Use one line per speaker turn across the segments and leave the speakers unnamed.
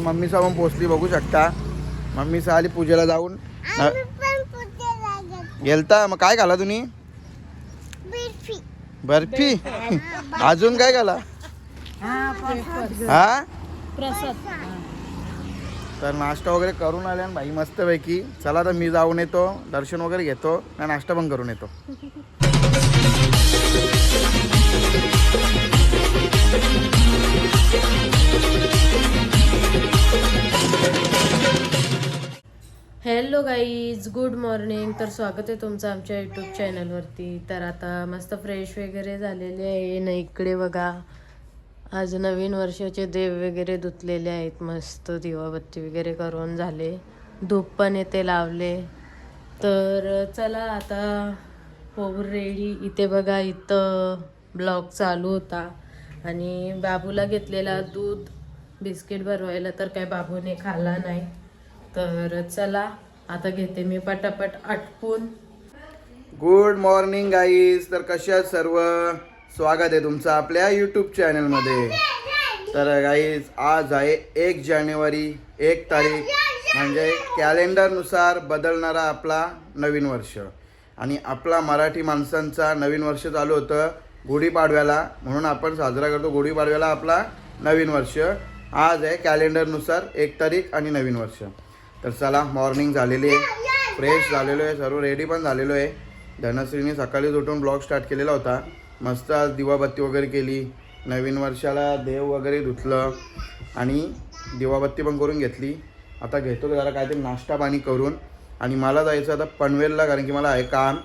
मम्मीचा पण पोचली बघू शकता. मम्मीचा आली पूजेला जाऊन. गेलता. मग काय घाला तुम्ही?
बिर्फी.
बर्फी? अजून काय घाला हा तर नाश्ता वगैरे करून आले आणि भाई मस्तपैकी. चला तर मी जाऊन येतो दर्शन वगैरे घेतो आणि नाश्ता पण करून येतो.
हॅलो गाईज गुड मॉर्निंग तर स्वागत आहे तुमचं आमच्या यूट्यूब चॅनलवरती तर आता मस्त फ्रेश वगैरे झालेले आहे. ना इकडे बघा आज नवीन वर्षाचे देव वगैरे धुतलेले आहेत. मस्त दिवाबत्ती वगैरे करून झाले. धूप पण येते लावले. तर चला आता हो रेडी. इथे बघा इथं ब्लॉग चालू होता. आणि बाबूला घेतलेला दूध. बिस्किट भरवायला तर काय बाबूने खाल्ला नाही. तर चला आता घेते मी पटापट आटपून.
गुड मॉर्निंग गाईज तर कशा सर्व? स्वागत आहे तुमचं आपल्या यूट्यूब चॅनलमध्ये तर गाईज आज आहे एक जानेवारी एक तारीख. म्हणजे कॅलेंडरनुसार बदलणारा आपला नवीन वर्ष. आणि आपला मराठी माणसांचा नवीन वर्ष चालू होतं गुढीपाडव्याला. म्हणून आपण साजरा करतो गुढीपाडव्याला आपला नवीन वर्ष. आज आहे कॅलेंडरनुसार एक तारीख आणि नवीन वर्ष. तर चला मॉर्निंग झालेली आहे. फ्रेश झालेलो आहे सर्व रेडी पण झालेलो आहे. धनश्रीने सकाळीच उठून ब्लॉग स्टार्ट केलेला होता. मस्त आज दिवाबत्ती वगैरे केली. नवीन वर्षाला देव वगैरे धुतलं. आणि दिवाबत्ती पण करून घेतली. आता घेतो जरा काहीतरी नाश्ता पाणी करून. आणि मला जायचं आता पनवेलला कारण की मला आहे काम.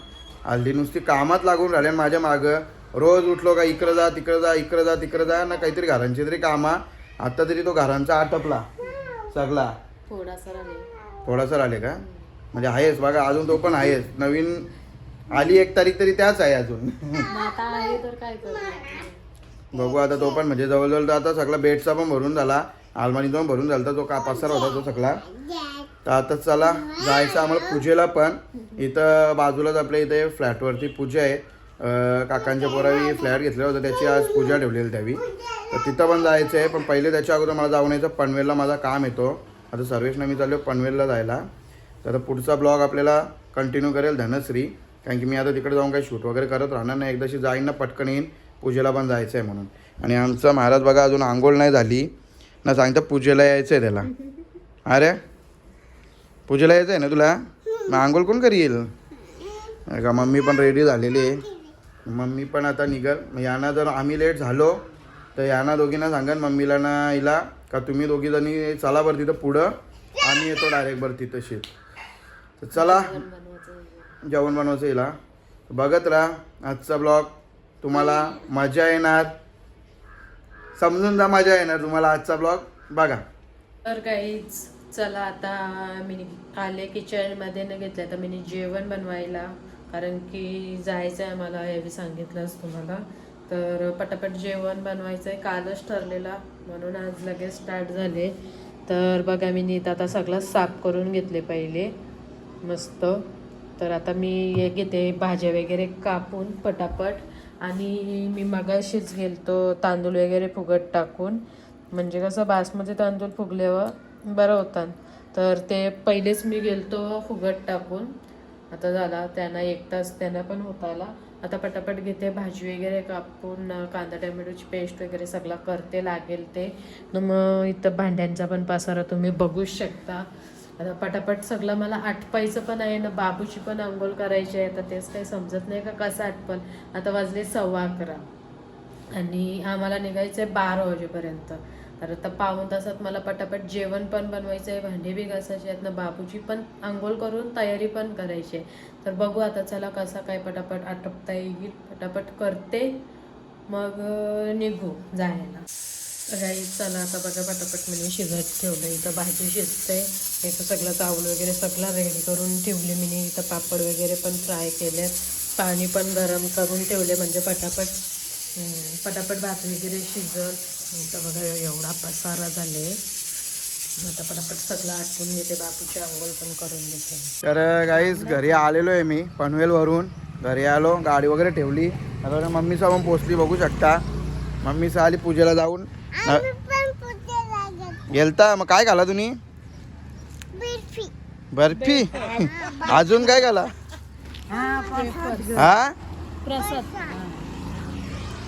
हल्ली नुसती कामात लागून राहिले आणि माझ्या मागं. रोज उठलो का इकडं जा तिकडं जा इकडं जा तिकडं जा ना काहीतरी घरांची तरी कामा. आता तरी तो घरांचा आटपला सगळा.
थोडासा
थोडासा राहिले का? म्हणजे आहेच बघा अजून तो पण आहेच. नवीन आली एक तारीख तरी त्याच आहे अजून. बघू आता तो पण म्हणजे जवळजवळ तर आता सगळा बेडचा पण भरून झाला. अलमारीचा पण भरून झाला तो का पसार होता तो सगळा. तर आता चला जायचं आम्हाला पूजेला पण. इथं बाजूलाच आपल्या इथे फ्लॅटवरती पूजा आहे. काकांच्या पोरावी फ्लॅट घेतलेला होता त्याची आज पूजा ठेवलेली त्यावी तर तिथं पण जायचं आहे पण पहिले त्याच्या अगोदर मला जाऊन यायचं पनवेलला माझा काम येतो. आता सर्वेशनं मी चाललो पनवेलला जायला. तर आता पुढचा ब्लॉग आपल्याला कंटिन्यू करेल धनश्री. कारण की मी आता तिकडे जाऊन काही शूट वगैरे करत राहणार नाही. एकदाशी जाईन ना पटकन येईन. पूजेला पण जायचं आहे म्हणून. आणि आमचा महाराज बघा अजून आंघोळ नाही झाली. ना सांगता पूजेला यायचं आहे त्याला. अरे? पूजेला यायचं आहे ना तुला? मग आंघोळ कोण करील का मम्मी पण रेडी झालेली आहे. मम्मी पण आता निघल. मग यांना जर आम्ही लेट झालो तर यांना दोघींना सांगा मम्मीला ना हिला. का तुम्ही दोघी जणी चला बरं तिथं पुढं आम्ही येतो डायरेक्ट बरं तिथं शेत तर चला. जेवण बनवायचं हिला. बघत राहा. आजचा ब्लॉग तुम्हाला मजा येणार. समजून जा मजा येणार तुम्हाला आजचा ब्लॉग बघा.
तर काहीच चला आता मी आले किचनमध्ये न घेतलं तर मी जेवण बनवायला. कारण की जायचं आहे मला हे बी सांगितलंच तुम्हाला. तर पटापट जेवण बनवायचं आहे कालच ठरलेला. म्हणून आज लगेच स्टार्ट झाले. तर बघा मी नीट आता सगळं साफ करून घेतले पहिले. मस्त. तर आता मी हे घेते भाज्या वगैरे कापून पटापट. आणि मी मगाशीच गेलतो तांदूळ वगैरे फुगट टाकून. म्हणजे कसं बासमती तांदूळ फुगल्यावर बरं होतात तर ते पहिलेच मी गेलतो फुगट टाकून. आता झाला त्यांना एक तास त्यांना पण होत आला आता पटापट घेते भाजी वगैरे कापून कांदा टोमॅटोची पेस्ट वगैरे सगळं करते लागेल ते. मग इथं भांड्यांचा पण पसारा तुम्ही बघूच शकता. आता पटापट सगळं मला आटपायचं पण आहे ना बाबूची पण अंघोळ करायची आहे तर तेच काही समजत नाही का कसं आटपल. आता वाजले सव्वा अकरा. आणि आम्हाला निघायचं आहे बारा वाजेपर्यंत. तर आता पाऊण तासात मला पटापट जेवण पण बनवायचं आहे भांडे बी घासायचे आहेत ना बाबूची पण आंघोळ करून तयारी पण करायची आहे. तर बघू आता चला कसा काय पटापट आटपता येईल. पटापट करते मग निघू जायला. तर चला आता बघा पटापट मी शिजत ठेवलं इथं भाजी शिजते. इथं सगळं चावल वगैरे सगळं रेडी करून ठेवले मी. इथं पापड वगैरे पण फ्राय केलेत. पाणी पण गरम करून ठेवले म्हणजे पटापट पटापट भात वगैरे शिजल. इथं बघा एवढा पसारा झाले आता पटापट सगळं घेते बापूची आंघोळ पण करून घेते.
तर गाईज घरी आलेलो आहे मी पनवेलवरून. घरी आलो गाडी वगैरे ठेवली. आता मम्मीचा पण पोचली बघू शकता. मम्मीचा आली पूजेला जाऊन. गेलता. मग काय खाला तुम्ही?
बर्फी.
बर्फी? अजून काय खाला? हा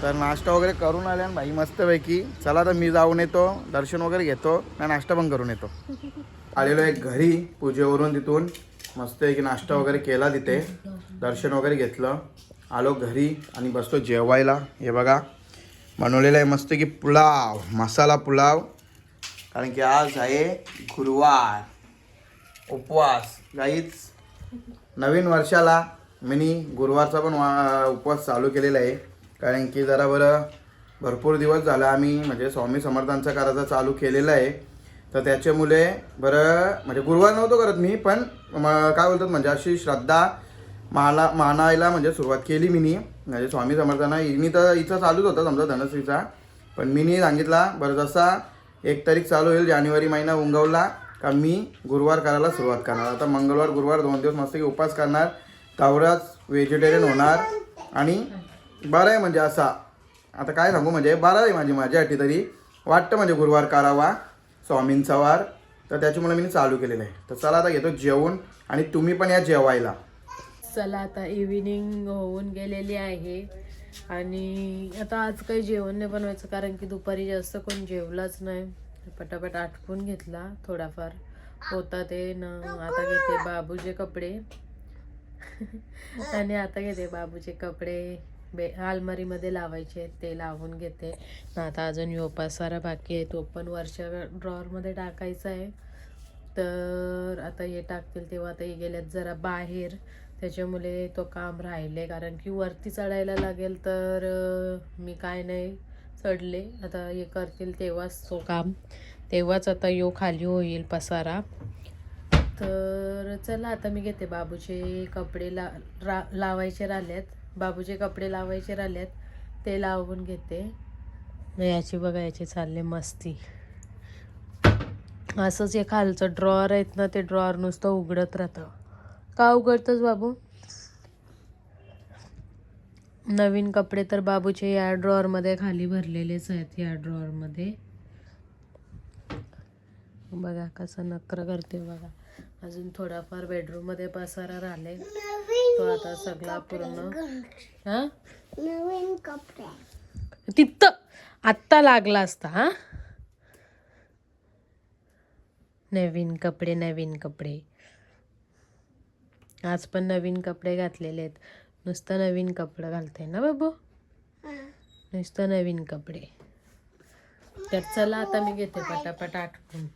तर नाश्ता वगैरे करून आले आणि भाई मस्तपैकी. चला तर मी जाऊन येतो दर्शन वगैरे घेतो आणि नाश्ता पण करून येतो. आलेलो एक घरी पूजेवरून तिथून. मस्तपैकी नाश्ता वगैरे केला तिथे. दर्शन वगैरे घेतलं. आलो घरी आणि बसतो जेवायला. हे बघा बनवलेलं आहे मस्त की पुलाव मसाला पुलाव. कारण की आज आहे गुरुवार. उपवास. गाईच नवीन वर्षाला मी गुरुवारचा पण वा- उपवास चालू केलेला आहे. कारण की जरा बरं भरपूर दिवस झाला आम्ही म्हणजे स्वामी समर्थांचा करायचा चालू केलेला आहे. तर त्याच्यामुळे बरं म्हणजे गुरुवार नव्हतो करत मी पण म- काय बोलतात म्हणजे अशी श्रद्धा माना मानायला म्हणजे सुरुवात केली मी म्हणजे स्वामी समर्थांना मी तर इथं चालूच होता समजा धनश्रीचा. पण मीनी सांगितला बरं जसा एक तारीख चालू होईल जानेवारी महिना उंगवला का मी गुरुवार करायला सुरुवात करणार. आता मंगळवार गुरुवार दोन दिवस मस्त उपास करणार. तेवढाच व्हेजिटेरियन होणार. आणि बरं आहे म्हणजे असा. आता काय सांगू म्हणजे बरं आहे माझी माझ्यासाठी तरी. वाटतं म्हणजे गुरुवार करावा स्वामींचा वार. तर त्याच्यामुळे मी चालू केलेलं आहे. तर चला आता घेतो जेवण आणि तुम्ही पण या जेवायला.
चला आता इव्हिनिंग होऊन गेलेली आहे. आणि आता आज काही जेवण नाही बनवायचं कारण की दुपारी जास्त कोण जेवलाच नाही. पटापट आटपून घेतला थोडाफार. होता ते न आता घेते बाबूचे कपडे. आणि आता घेते बाबूचे कपडे. बे अलमारीमध्ये लावायचे आहेत ते लावून घेते. आता अजून योपा सारा बाकी आहे. तो पण वरच्या ड्रॉवरमध्ये टाकायचा आहे. तर आता हे टाकतील तेव्हा आता हे गेल्यात जरा बाहेर. त्याच्यामुळे तो काम राहिले. कारण की वरती चढायला लागेल तर मी काय नाही चढले. आता हे करतील तेव्हाच तो काम. तेव्हाच आता यो खाली होईल पसारा. तर चला आता मी घेते बाबूचे कपडे ला रा लावायचे राहिलेत. बाबूचे कपडे लावायचे राहिलेत ते लावून घेते. याची बघा याची चालले मस्ती. असंच हे खालचं ड्रॉअर आहेत ना ते ड्रॉअर नुसतं उघडत राहतं. का उघडतंच बाबू? नवीन कपडे तर बाबूचे या ड्रॉअरमध्ये खाली भरलेलेच आहेत या ड्रॉअरमध्ये बघा कसं नकर करते बघा. अजून थोडाफार बेडरूममध्ये पसारा राहिले. तो आता सगळा पूर्ण हा?
नवीन कपडे.
तिथं आत्ता लागला असता हा? नवीन कपडे नवीन कपडे. आज पण नवीन कपडे घातलेले आहेत. नुसतं नवीन कपडे घालते ना बाबू? नुसतं नवीन कपडे. तर चला आता मी घेते पटापट आटपून.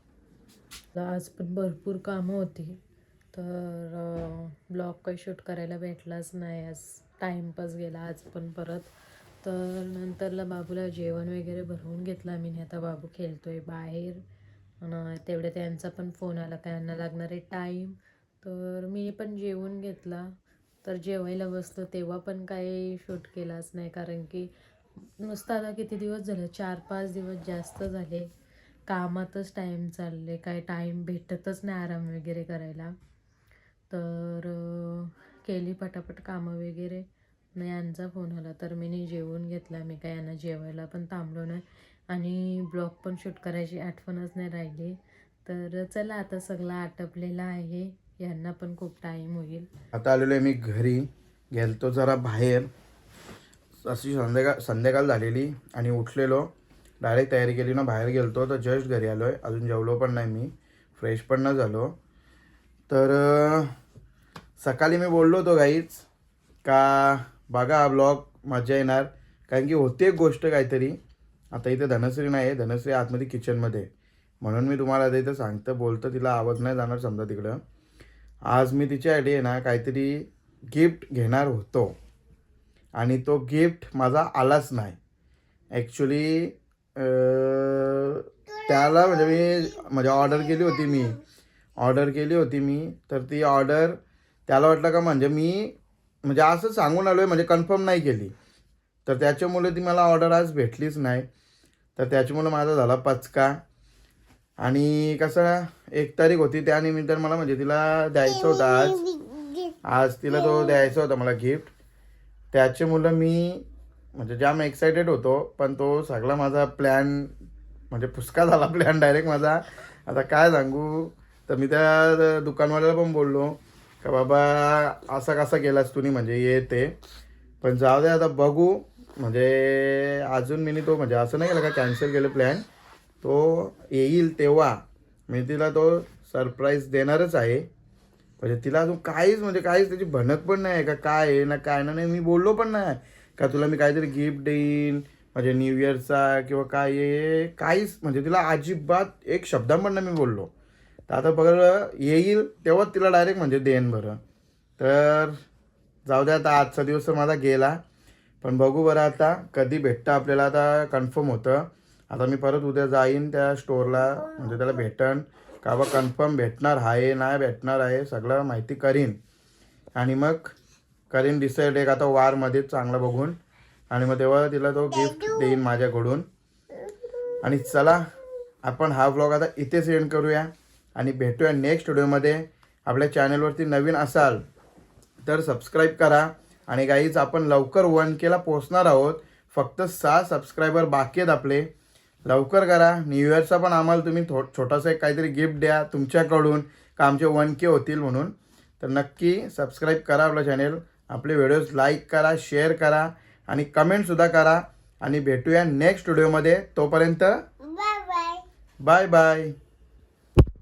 आज पण भरपूर कामं होती. तर ब्लॉग काही शूट करायला भेटलाच नाही. आज टाईमपास गेला आज पण परत. तर नंतरला बाबूला जेवण वगैरे भरवून घेतलं मी आता बाबू खेळतो आहे बाहेर तेवढे त्यांचा पण फोन आला त्यांना लागणारे टाईम तर मी पण जेवून घेतला. तर जेवायला बसलो तेव्हा पण काही शूट केलाच नाही. कारण की नुसतं आता किती दिवस झालं? चार पाच दिवस जास्त झाले. कामातच टाईम चालले काय टाईम भेटतच नाही आराम वगैरे करायला. तर केली पटापट कामं वगैरे. मग यांचा फोन आला तर मी जेवून घेतला. मी काय यांना जेवायला पण थांबलो नाही. आणि ब्लॉग पण शूट करायची आठवणच नाही राहिली. तर चला आता सगळं आटपलेलं आहे. यांना पण खूप टाईम होईल.
आता आलेलो आहे मी घरी. गेलतो जरा बाहेर. अशी संध्याकाळ संध्याकाळ झालेली आणि उठलेलो. डायरेक्ट तयारी केली ना बाहेर गेलतो तर जस्ट घरी आलो आहे अजून जेवलो पण नाही मी. फ्रेश पण नाही झालो. तर सकाळी मी बोललो होतो गाईच का बघा हा ब्लॉग मजा येणार. कारण की होती एक गोष्ट काहीतरी. आता इथे धनश्री नाही आहे धनश्री आतमध्ये किचनमध्ये म्हणून मी तुम्हाला आता इथं सांगतं बोलतं तिला आवाज नाही जाणार समजा तिकडं. आज मी तिच्यासाठी आहे ना काहीतरी गिफ्ट घेणार होतो. आणि तो गिफ्ट माझा आलाच नाही. ॲक्च्युली त्याला म्हणजे मी म्हणजे ऑर्डर केली होती मी. ऑर्डर केली होती मी. तर ती ऑर्डर त्याला वाटलं का म्हणजे मी म्हणजे असं सांगून आलो आहे म्हणजे कन्फर्म नाही केली. तर त्याच्यामुळे ती मला ऑर्डर आज भेटलीच नाही. तर त्याच्यामुळे माझा झाला पचका. आणि कसं एक तारीख होती त्यानिमित्त मला म्हणजे तिला द्यायचं होतं आज. आज तिला तो द्यायचा होता मला गिफ्ट. त्याच्यामुळं मी म्हणजे जाम एक्सायटेड होतो पण तो सगळा माझा प्लॅन म्हणजे पुसका झाला प्लॅन डायरेक्ट माझा. आता काय सांगू? तर मी त्या दुकानवाल्याला पण बोललो का बाबा असा कसा केलास तुम्ही म्हणजे ये ते. पण जाऊ दे आता बघू. म्हणजे अजून मी तो म्हणजे असं नाही केलं का कॅन्सल केलं प्लॅन तो येईल तेव्हा. मी तिला तो सरप्राईज देणारच आहे. म्हणजे तिला अजून काहीच म्हणजे काहीच त्याची भनक पण नाही का काय आहे ना काय ना नाही. मी बोललो पण नाही. का तुला मी काहीतरी गिफ्ट देईन म्हणजे न्यू इयरचा किंवा काय आहे काहीच म्हणजे तिला अजिबात एक शब्दांमधनं पण मी बोललो. तर आता बघ येईल तेव्हाच तिला डायरेक्ट म्हणजे देईन बरं. तर जाऊ द्या आता आजचा दिवस तर माझा गेला. पण बघू बरं आता कधी भेटतं आपल्याला आता कन्फर्म होतं. आता मी परत उद्या जाईन त्या स्टोअरला म्हणजे त्याला भेटन. का बा कन्फर्म भेटणार आहे नाही भेटणार आहे सगळं माहिती करीन. आणि मग करीन डिसाईड एक आता वारमध्ये चांगला बघून. आणि मग तेव्हा तिला तो गिफ्ट देईन माझ्याकडून. आणि चला आपण हा व्लॉग आता इथेच एंड करूया. आणि भेटूया नेक्स्ट व्हिडिओमध्ये आपल्या चॅनलवरती नवीन असाल तर सबस्क्राईब करा. आणि गाईच आपण लवकर वन केला पोचणार आहोत. फक्त सहा सबस्क्रायबर बाकी आहेत आपले. लवकर करा. न्यू इयरचा पण आम्हाला तुम्ही थो छोटासा एक काहीतरी गिफ्ट द्या तुमच्याकडून. का आमचे वन के होतील म्हणून. तर नक्की सबस्क्राईब करा आपलं चॅनेल आपले व्हिडिओज लाईक करा शेअर करा आणि कमेंटसुद्धा करा. आणि भेटूया नेक्स्ट व्हिडिओमध्ये तोपर्यंत. Bye bye